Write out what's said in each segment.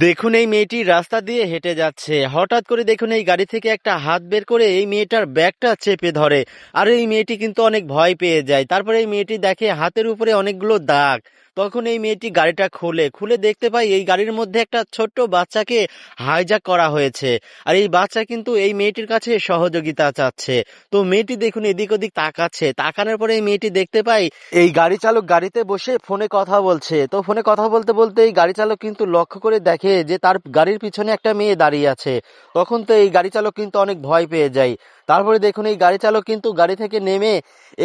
দেখুন এই মেয়েটি রাস্তা দিয়ে হেঁটে যাচ্ছে। হঠাৎ করে দেখুন এই গাড়ি থেকে একটা হাত বের করে এই মেয়েটার ব্যাগটা চেপে ধরে। আর এই মেয়েটি কিন্তু অনেক ভয় পেয়ে যায়। তারপরে এই মেয়েটি দেখে হাতের উপরে অনেকগুলো দাগ। তখন এই মেয়েটি গাড়িটা খুলে খুলে দেখতে পাই এই গাড়ির মধ্যে একটা ছোট্ট বাচ্চাকে হাইজাক করা হয়েছে। আর এই বাচ্চা কিন্তু এই মেয়েটির কাছে সহযোগিতা চাচ্ছে। তো মেয়েটি দেখুন এদিক ওদিক তাকাচ্ছে। তাকানোর পরে এই মেয়েটি দেখতে পাই এই গাড়ি চালক গাড়িতে বসে ফোনে কথা বলছে। তো ফোনে কথা বলতে বলতে এই গাড়ি চালক কিন্তু লক্ষ্য করে দেখে যে তার গাড়ির পিছনে একটা মেয়ে দাঁড়িয়ে আছে। তখন তো এই গাড়ি চালক কিন্তু অনেক ভয় পেয়ে যায়। তারপরে দেখুন এই গাড়ি চালক কিন্তু গাড়ি থেকে নেমে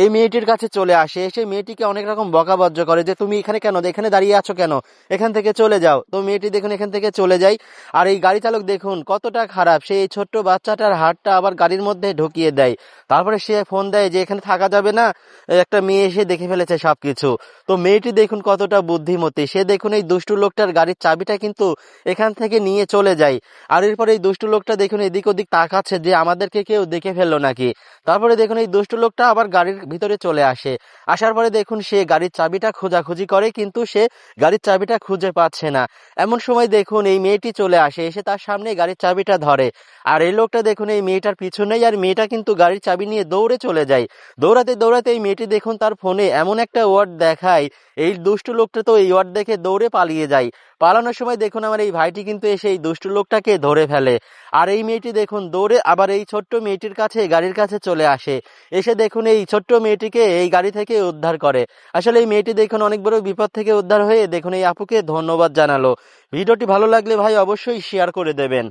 এই মেয়েটির কাছে চলে আসে। এসে মেয়েটিকে অনেক রকম বকাবজ্জ করে যে, তুমি এখানে কেন? এখানে দাঁড়িয়ে আছো কেন? এখান থেকে চলে যাও। তো মেয়েটি দেখুন এখান থেকে চলে যায়। আর এই গাড়ি চালক দেখুন কতটা খারাপ। সে এই ছোট্ট বাচ্চাটার হাতটা আবার গাড়ির মধ্যে ঢুকিয়ে দেয়। তারপরে সে ফোন দেয় যে, এখানে থাকা যাবে না। একটা মেয়ে এসে দেখে ফেলেছে সবকিছু। তো মেয়েটি দেখুন কতটা বুদ্ধিমতী। সে দেখুন এই দুষ্টু লোকটার গাড়ির চাবিটা কিন্তু এখান থেকে নিয়ে চলে যায়। আর এরপরে এই দুষ্টু লোকটা দেখুন এদিক ওদিক তাকাচ্ছে যে, আমাদেরকে কেউ দেখে ফেলল নাকি? তারপরে দেখুন, এই দুষ্টু লোকটা আবার গাড়ির ভিতরে চলে আসে। আসার পরে দেখুন, সে গাড়ির চাবিটা খোঁজাখুঁজি করে, কিন্তু সে গাড়ির চাবিটা খুঁজে পাচ্ছে না। এমন সময় দেখুন, এই মেয়েটি চলে আসে, এসে তার সামনে গাড়ির চাবিটা ধরে। আর এই লোকটা দেখুন, এই মেয়েটার পিছনেই আর মেয়েটা কিন্তু গাড়ির চাবি নিয়ে দৌড়ে চলে যায়। দৌড়াতে দৌড়াতে এই মেয়েটি দেখুন, তার ফোনে এমন একটা ওয়ার্ড দেখায়, এই দুষ্টু লোকটা তো এই ওয়ার্ড দেখে দৌড়ে পালিয়ে যায়। পালানোর সময় দেখুন, আমার এই ভাইটি কিন্তু এসে এই দুষ্টু লোকটাকে ধরে ফেলে। আর এই মেয়েটি দেখুন, দৌড়ে আবার এই ছোট্ট মেয়েটির কাছে গাড়ির কাছে চলে আসে। এসে দেখুন এই ছোট্ট মেয়েটিকে এই গাড়ি থেকে উদ্ধার করে। আসলে এই মেয়েটি দেখুন অনেক বড় বিপদ থেকে উদ্ধার হয়ে দেখুন এই আপুকে ধন্যবাদ জানালো। ভিডিওটি ভালো লাগলে ভাই অবশ্যই শেয়ার করে দেবেন।